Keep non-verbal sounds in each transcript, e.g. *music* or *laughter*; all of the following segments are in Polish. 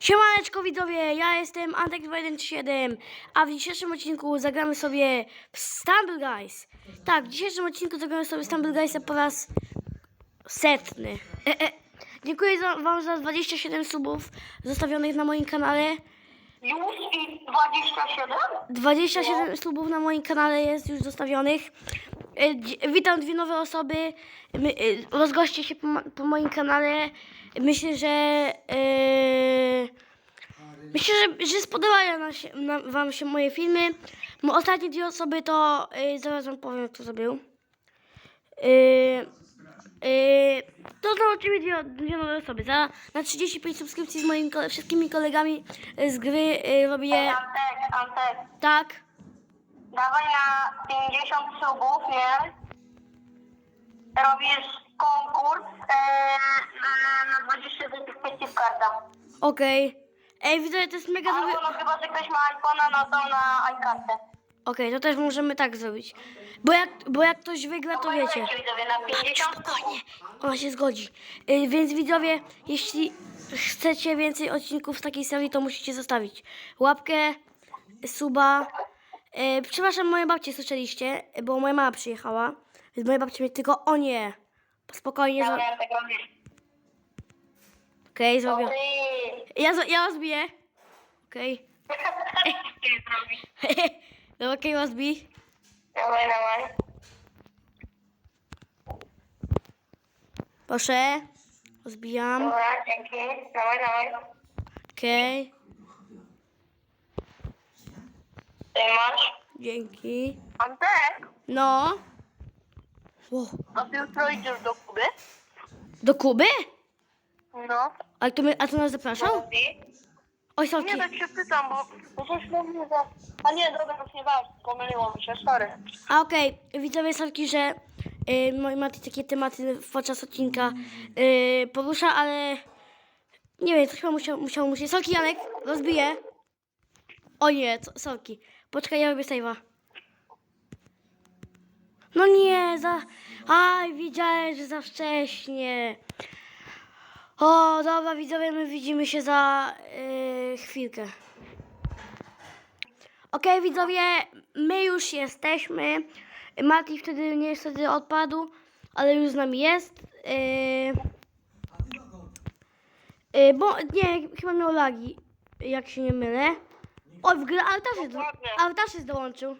Siemaneczko widzowie, ja jestem Antek217, a w dzisiejszym odcinku zagramy sobie w Stumble Guys. Tak, w dzisiejszym odcinku zagramy sobie Stumble Guysa po raz setny. E, e. Dziękuję za, wam za 27 subów zostawionych na moim kanale. Już i 27? 27 subów na moim kanale jest już zostawionych. E, Witam dwie nowe osoby. E, Rozgoście się po, po moim kanale. Myślę, że e, myślę, że, że spodobają nam się, na, wam się moje filmy. Mo- Ostatnie dwie osoby to e, zaraz wam powiem kto to był. E, e, to zobaczymy dwie, dwie nowe osoby. Za, na 35 subskrypcji z moimi wszystkimi kolegami z gry e, robię Antek, Antek, tak. dawaj na 50 subów, nie? Robisz konkurs e, na, na 20 zł karta. Okej. Ej, widzę, to jest mega dobry. Albo no chyba, że ktoś ma iPhone'a, no to na iCartę. Okej, to też możemy tak zrobić. Bo jak, bo jak ktoś wygra, to wiecie. Widzowie, na 50 Spokojnie, ona się zgodzi. Y, więc widzowie, jeśli chcecie więcej odcinków z takiej serii, to musicie zostawić łapkę, suba. Y, przepraszam, moje babcie słyszeliście, bo moja mama przyjechała. Więc moja babcia mnie tylko, o nie. Spokojnie. Dobra, robisz. okej, zrobię. Ja, zo- ja rozbiję. Okej. *laughs* Ty zrobisz. *laughs* Dobra, okej, rozbij. Dawaj, dawaj. Proszę. Rozbijam. Dobra, dzięki. Dawaj, dawaj. Okej. Ty masz. Dzięki. Antek, No. Wow. a ty jutro idziesz do Kuby? Do Kuby? No. A to, my, a to nas zapraszał? Oj, sorki. Nie, tak się pytam, bo, bo coś mówi, że... A nie, dobra, już nie ważne, pomyliło mi się, sorry. A okej, widzowie sorki, że y, moi Mati takie tematy podczas odcinka y, porusza, ale nie wiem, to chyba musiał, musiał mu się... Sorki, Janek, rozbiję. O nie, co, sorki. Poczekaj, ja robię save'a. No nie, za... Aj, widziałem, że za wcześnie. O, dobra, widzowie, my widzimy się za y, chwilkę. Okej, widzowie, my już jesteśmy. Mati wtedy niestety odpadł, ale już z nami jest. Yy, yy, bo nie, chyba miał lagi, jak się nie mylę. Oj, w grę Artaszyc, Dokładnie. Artaszyc dołączył.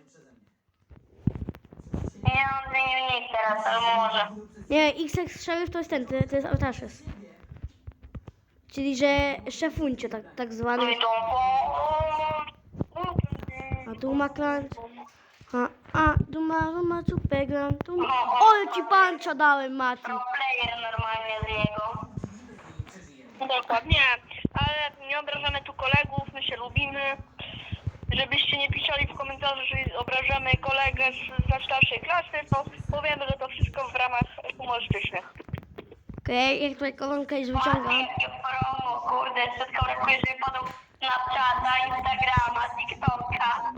Nie mam zmienił nick teraz, ale może. Nie, XX Sheriff to jest ten, to, to jest Artaszyc. Czyli, że szefuncio tak, tak zwany. A tu ma klanc. A, a, tu ma, tu ma supergram. Tu ci pancza dałem, Mati. Pro player normalnie z jego. Dokładnie, ale nie obrażamy tu kolegów, my się lubimy. Żebyście nie pisali w komentarzu, że obrażamy kolegę z, ze starszej klasy, to powiemy, że to wszystko w ramach humorystycznych. Okej, jak tutaj kolonkę już wyciągam. Jakie promo, kurde, wszystko brakuje, żeby podał Snapchata, Instagrama, TikToka.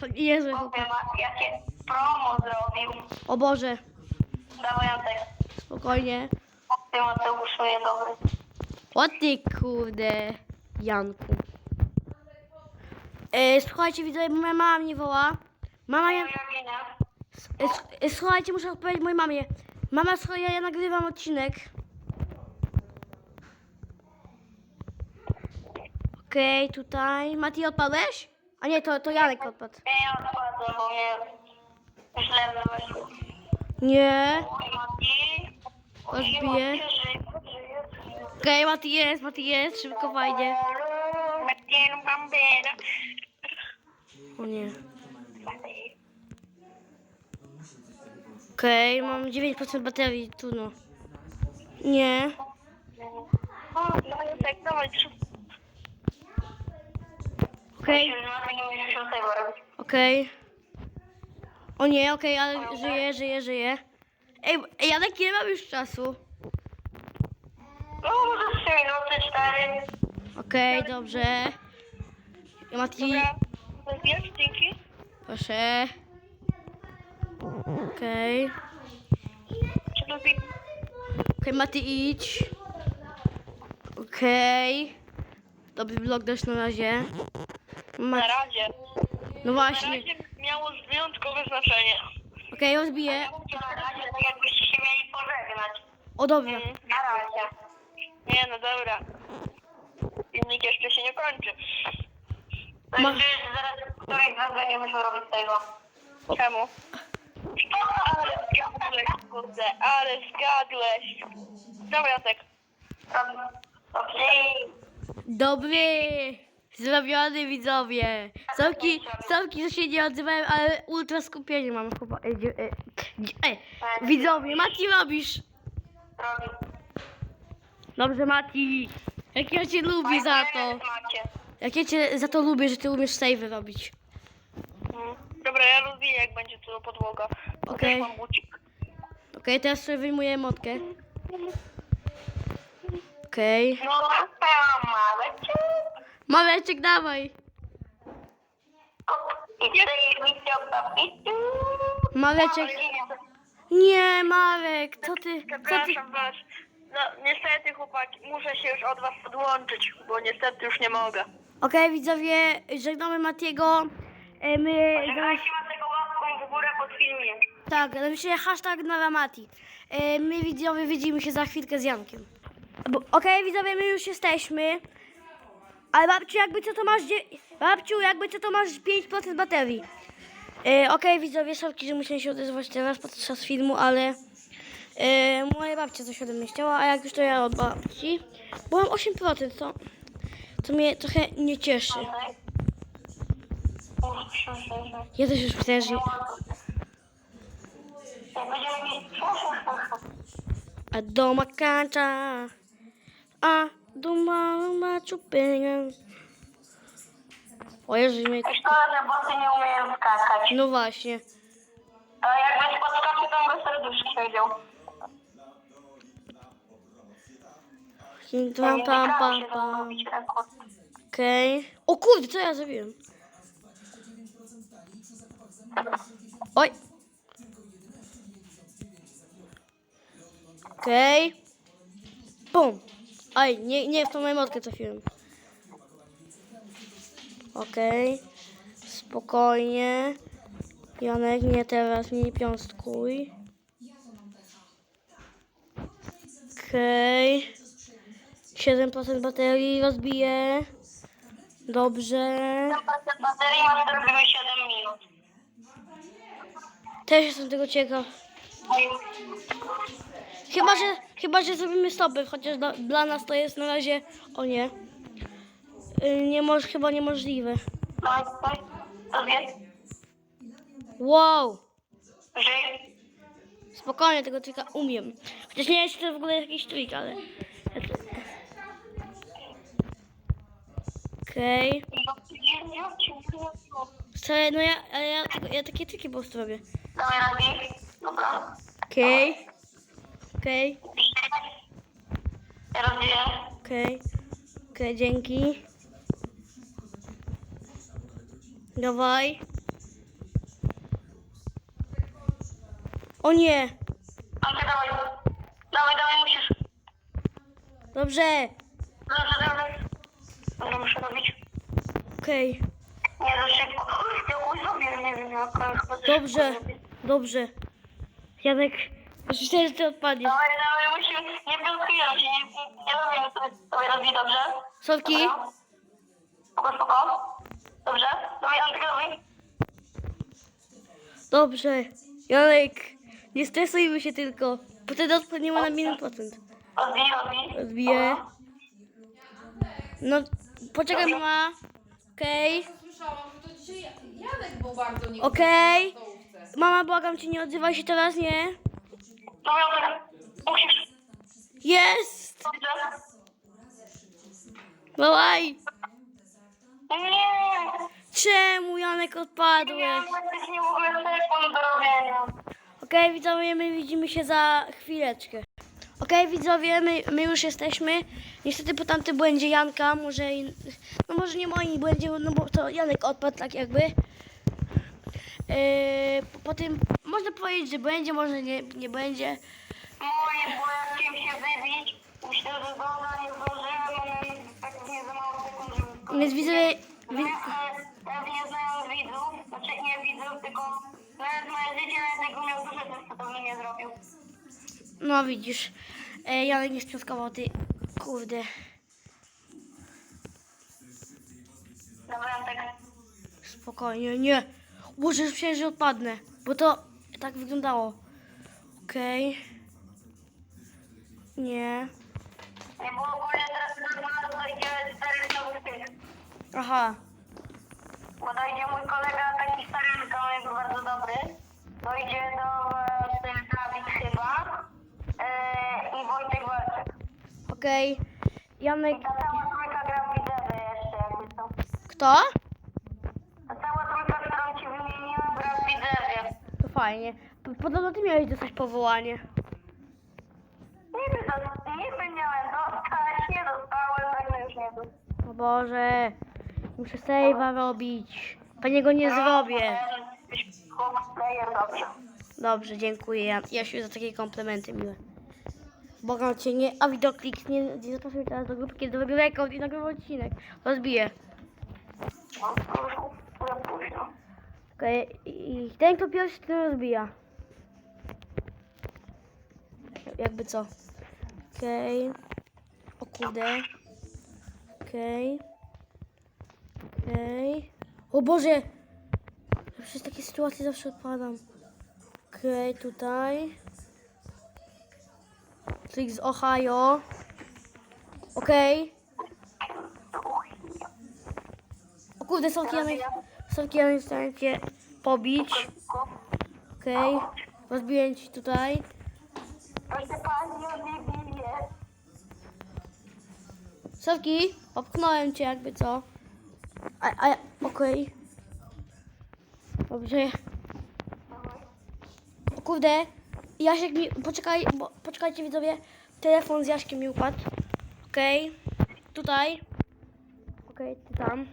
To nie jest chłopak. Mati, jakie promo zrobił. O Boże, Dawaj, Antek. spokojnie. Ty Mateuszu, nie dobry. O ty kurde, Janku. E, słuchajcie, widzę, moja mama mnie woła. Mama, ja, e, s- e, słuchajcie, muszę odpowiedzieć mojej mamie. Mama, słuchaj, ja, ja nagrywam odcinek. Okej, tutaj. Mati, odpadłeś? A nie, to, to Janek odpadł. Ja odpadłem, bo mnie źle wyszło. Nie. Mati. Żyje. Okej, Mati jest, Mati jest, szybko fajnie. Mattieno Bambera. O nie. Okej, mam 9% baterii, trudno. Nie. O, no tak, dawaj, trzy. Okej, Nie okej. O nie, okej, ale żyję, żyję, żyję. Ej, ej, Janek, ile mam już czasu? No, może trzy minuty, cztery. Okej, dobrze. Ja Mati, Dobra, wiesz, dzięki. proszę. Okej. Czy lubi... Okej, Mati, idź. Okej. Dobry vlog też na razie. Ma... Na razie. No Na właśnie. razie miało wyjątkowe znaczenie. Okej, rozbiję. Na razie tak jakbyście się mieli pożegnać. O dobra. Mm. Na razie. Nie, no dobra. Filmik jeszcze się nie kończy. Ma- że zaraz któryś z was będzie musiał robić tego. Czemu? Ale zgadłeś, kurde, ale zgadłeś. Dobra, Jacek. Dobrze. Dobry. Zrobiony widzowie. Sałki, sałki, że się nie odzywałem, ale ultra skupienie mam chyba. E, e, e, widzowie, Mati robisz. Robi. Dobrze, Mati. Jak ja cię lubię za to. Macie. Jak ja cię za to lubię, że ty umiesz save robić. Mm. Dobra, ja lubię jak będzie tu podłoga. Okej. Też mam bucik. Okej, teraz sobie wyjmuję motkę. Okej. No małe Maleczek, dawaj. I mi. Maleczek. Nie, Marek, co ty, co ty? Przepraszam was. No niestety chłopaki, muszę się już od was odłączyć, bo niestety już nie mogę. Okej, widzowie, żegnamy Matiego. E, My zaraz, Żegnajcie ma tego łapką w górę pod filmiem. tak, napiszcie hashtag na Mati. E, My widzowie widzimy się za chwilkę z Jankiem. Bo- Okej, widzowie, my już jesteśmy. Ale babciu, jakby co to masz, dzie- babciu, jakby co to masz 5% baterii. E, Okej, widzowie, sorki, że musiałem się odezwać teraz podczas filmu, ale e, moja babcia coś ode mnie chciała, a jak już to ja od babci. Byłem 8%, to, to mnie trochę nie cieszy. Ja też już mieć... A doma kancza, a doma machu picchu. O Jezu, mnie... Szkoda, że boty nie umieją skakać. No właśnie. A jakbyś podskoczył, to by serduszki wiedział. Pam, pam, pam, pam. Okej. O kurde, co ja zrobiłem? Oj. Okej. Bum. Aj, nie, nie w tą moją motkę trafiłem. Okej. Spokojnie. Janek, nie teraz, nie piąstkuj. Okej. 7% baterii rozbiję. Dobrze. Baterii masz zrobiły 7 minut. Też jestem tego ciekaw. Chyba, że, chyba, że zrobimy stopy, chociaż dla, dla nas to jest na razie... O nie. Y, Nie chyba niemożliwe. No, to. Wow. Żyj. Spokojnie, tego trika umiem. Chociaż nie czy to w ogóle jest jakiś trik, ale... Okej. Okay. No ja, ale ja, ja takie triki po prostu robię. Dawaj. Okej. Okej. Ja robię. Okej. Okej, dzięki. Dawaj. O nie. Dawaj. Dawaj, dawaj, musisz. Dobrze. Dobrze, dobrze. Dobra, muszę robić. Okej. Nie, za szybko. Ja chuj sobie, nie wiem, jak chyba za Dobrze. szybko. Dobrze. Janek, myślę, że ty odpadniesz. Dawaj, dawaj, musimy. Nie piątkujemy się, nie, nie, robimy sobie. Robi dobrze. Sorki. Dobra. Spoko, spoko. Dobrze. Antka, dawaj. Dobrze. Janek, nie stresujmy się tylko. Bo wtedy odpadniemy na minut procent. Rozbij, rozbij. Odbiję. No, poczekaj mama. Okej. Słyszałam, że to dzisiaj Janek był bardzo nie Okej. Mama, błagam cię, nie odzywaj się teraz, nie? Dobra, Antka. Musisz. Jest! Dobrze. Nie. Czemu Janek Nie, odpadłeś? jesteś nie telefon do robienia. Okej, widzowie, my widzimy się za chwileczkę. Okej, widzowie, my, my już jesteśmy. Niestety po tamtym błędzie Janka, może, i- no może nie moim błędzie, no bo to Janek odpadł tak jakby. Yy, po, po tym, można powiedzieć, że będzie, może nie, nie będzie. Ja chciałem się wybić. Myślę, że dobra, nie zdążyłem, Więc widzowie... Wi Nawet nie znając widzów, znaczy nie widzów, tylko nawet moje życie nawet jakby miał to to bym nie zrobił. No widzisz, e, Janek nie sprzątkował, ty... Kurde. Dobra, tak. Spokojnie, nie. Boże, myślałem, że odpadnę. Bo to tak wyglądało. Okej. Nie. Nie, bo ogólnie teraz na dojdzie czterech nowych tych. Aha. Bo dojdzie mój kolega, taki stary, tylko on jest bardzo dobry. Dojdzie do gra w Widzewie. To fajnie. Podobno ty miałeś dostać powołanie. Niby, niby miałem dostać, nie dostałem, także już nie dostałem. O Boże. Muszę save'a robić. Panie go nie zrobię. Player, dobrze. Dobrze, dziękuję. Ja, Jasiu za takie komplementy miłe. Bogam cię nie. A widoklik nie, nie zapraszam teraz do kiedy wybiorę rekord i nagrywam odcinek. Rozbiję. Okej. I ten kto pierwszy ten rozbija. Jakby co. Okej. O kurde. Okej. Okej. O Boże! Ja przez takie sytuacje zawsze odpadam. Okej, tutaj. Trik z Ohio. Okej. O kurde, Janek. Są Janek w stanie cię pobić. Okej. Rozbiję ci tutaj. Sowki, popchnąłem cię jakby co. A, a, okej. Dobrze. O kurde, Jasiek mi, poczekaj, bo, poczekajcie widzowie, telefon z Jaśkiem mi upadł. Okej, tutaj. Okej, ty tam.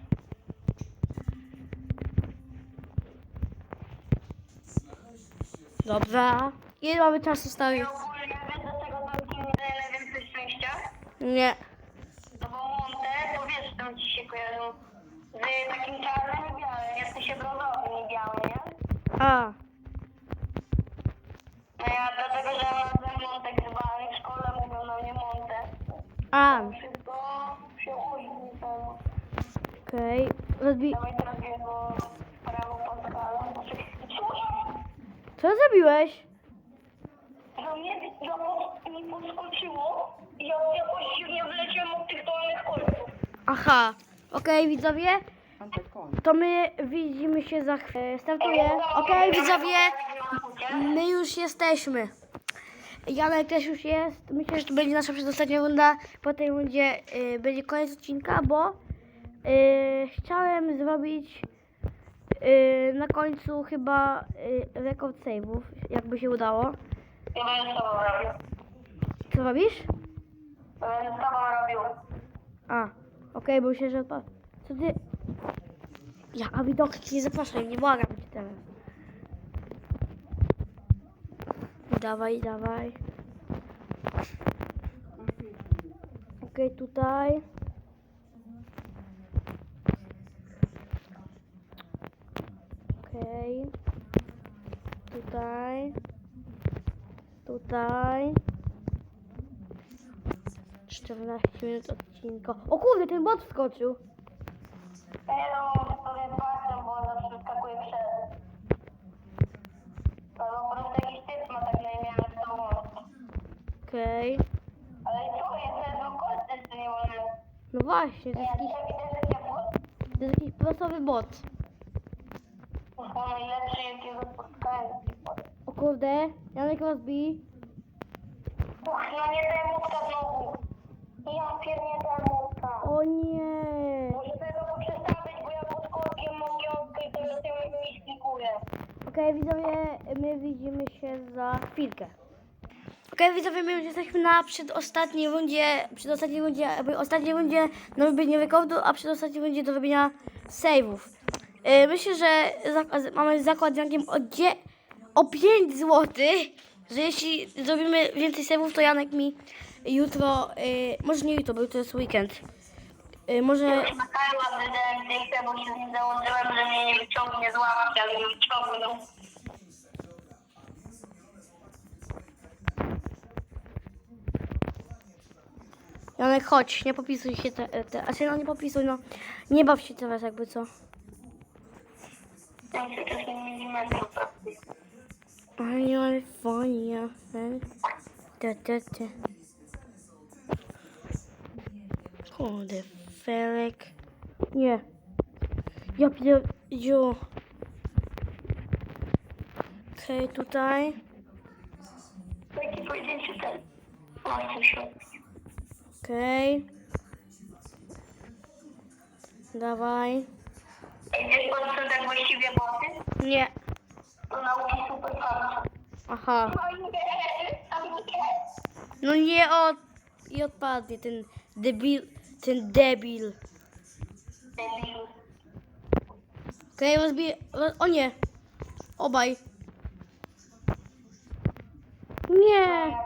Dobra. Ile mamy czasu, szczęścia. Nie. No bo Monte, to wiesz, tam ci się kojarzą z takim czarnym i białym. W się brązowym i biały, nie? A, No ja dlatego, że mam nazwę Montek z Bany w szkole mówią na mnie Monte. a, Wszystko się ujdzie temu. okej. Rozbi... Dawaj teraz jego prawo Pascala. Znaczy, co ja? Co zrobiłeś? Że mnie, że on mi podskoczyło i ja jakoś dziwnie wleciałem od tych dolnych kolców. Aha, okej widzowie, to my widzimy się za chwilę. Startuję. Okej widzowie, my już jesteśmy. Janek też już jest. Myślę, że to będzie nasza przedostatnia runda. Po tej rundzie y, będzie koniec odcinka, bo y, chciałem zrobić y, na końcu chyba y, rekord save'ów, jakby się udało. Ja będę z tobą robił. Co robisz? Będę z tobą robił. A, okej, bo myślę, że... pa- Co ty... Ja, a widok nie zapraszaj, nie błagam cię teraz. Dawaj, dawaj. Okej, tutaj. Okej. Tutaj. Tutaj. 14 minut odcinka. O kurde, ten bot wskoczył. Bo on. Okej. Ale co jest, to no kolce jeszcze nie wolno. No właśnie, to jest to jakiś, to jest jakiś prostowy bot. To jest najlepszy, jakiego spotkałem. O kurde, Janek rozbij. Uch, no nie daj mówka znowu. Ja daj mówka. O nie. Muszę tego poprzestawić, bo ja pod wiązkę i teraz ja mi skikuję. Okej, widzowie, my widzimy się za chwilkę. Okej, widzowie, my już jesteśmy na przedostatniej rundzie, przedostatniej rundzie, ostatniej rundzie do robienia rekordu, a przedostatniej rundzie do robienia save'ów. Yy, myślę, że zak- mamy zakład z Jankiem o, o 5 zł, że jeśli zrobimy więcej save'ów, to Janek mi jutro, yy, może nie jutro, bo jutro jest weekend, Y, może... Nakarła wydałem drinkę, bo się założyłem, że mnie nie wyciągnie z ale mnie wyciągnął. Janek, chodź, nie popisuj się te... te a no nie popisuj, no. Nie baw się teraz jakby co. Ja się też nie pracuję. Ale fajnie. Te, te, te. Kurde, felek. Nie. Ja pidę, jo. Okej, tutaj. Taki pojedynczy ten. O, coś. Okej. Dawaj. Ej, wiesz, co tak właściwie boty? Nie. To nauki super palca. Aha. No nie od... I odpadnie ten debil, ten debil. Okej, rozbiję... roz- O nie. Obaj. Nie.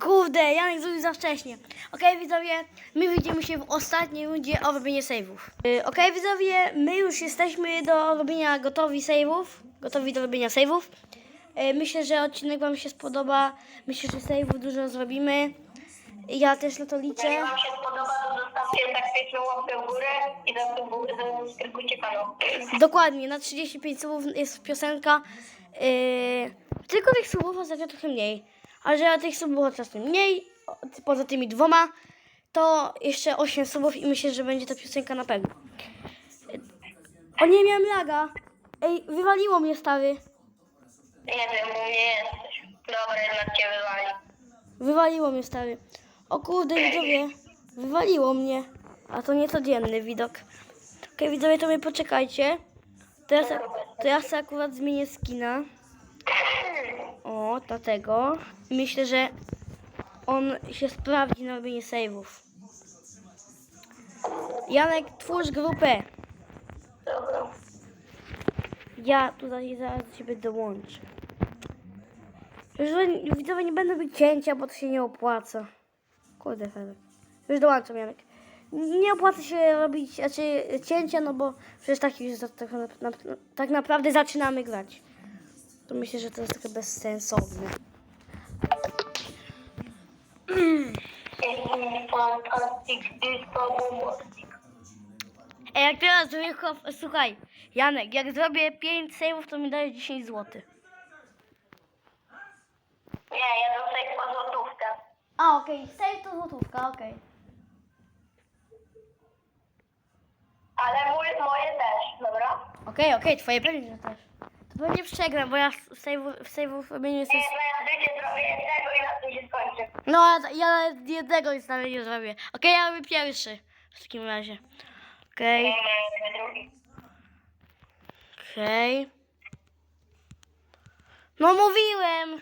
Kurde, Janek zrobił za wcześnie. Okej, widzowie, my widzimy się w ostatniej rundzie o robienie save'ów. Yy, Okej, widzowie, my już jesteśmy do robienia gotowi save'ów. Gotowi do robienia save'ów. Yy, myślę, że odcinek Wam się spodoba. Myślę, że save'ów dużo zrobimy. Ja też na to liczę. Jeżeli Wam się spodoba, to zostawcie taktyczną łapkę w górę i zasubskrybujcie kanał. Dokładnie, na 35 słów jest piosenka. Yy, tylko tych słów ostatnio trochę mniej. A że tych słów było czasem mniej, poza tymi dwoma, to jeszcze 8 słów i myślę, że będzie ta piosenka na pewno. O nie, miałem laga. Ej, wywaliło mnie stary. Nie wiem, u mnie jesteś. Dobra, jednak cię wywali. Wywaliło mnie stary. O kurde, widzowie. Wywaliło mnie. A to niecodzienny widok. Okej, widzowie, to mnie poczekajcie. To ja, se, to ja se akurat zmienię skina. O, dlatego. Myślę, że on się sprawdzi na robienie save'ów. Janek, twórz grupę. Dobra. Ja tutaj zaraz do ciebie dołączę. Już widzowie nie będą robić cięcia, bo to się nie opłaca. Kurde, Felek. Już dołączam, Janek. Nie opłaca się robić znaczy, cięcia, no bo przecież tak już za- tak, na, tak naprawdę zaczynamy grać. To myślę, że to jest trochę bezsensowne. Ej, jak teraz zrobię. Słuchaj, Janek, jak zrobię 5 save'ów, to mi dajesz 10 zł. Nie, ja dostaję po złotówkę. A, okej, save to złotówka, okej. Ale mój, moje też, dobra? Okej, okej, twoje pewnie też. To pewnie przegram, bo ja w save'ów w save'ów robieniu jestem... Nie, moje życie zrobię jednego i na tym się skończy. No, ja, ja nawet jednego nic nawet nie zrobię. Okej, ja robię pierwszy. W takim razie. Okej, Nie, nie, drugi. okej. No mówiłem!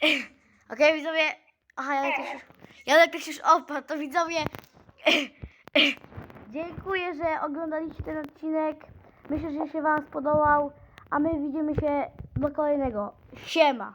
*laughs* Okej, widzowie. Aha, ja też już... Ja też już opadł, to widzowie... *laughs* Dziękuję, że oglądaliście ten odcinek. Myślę, że się wam spodobał. A my widzimy się do kolejnego. Siema!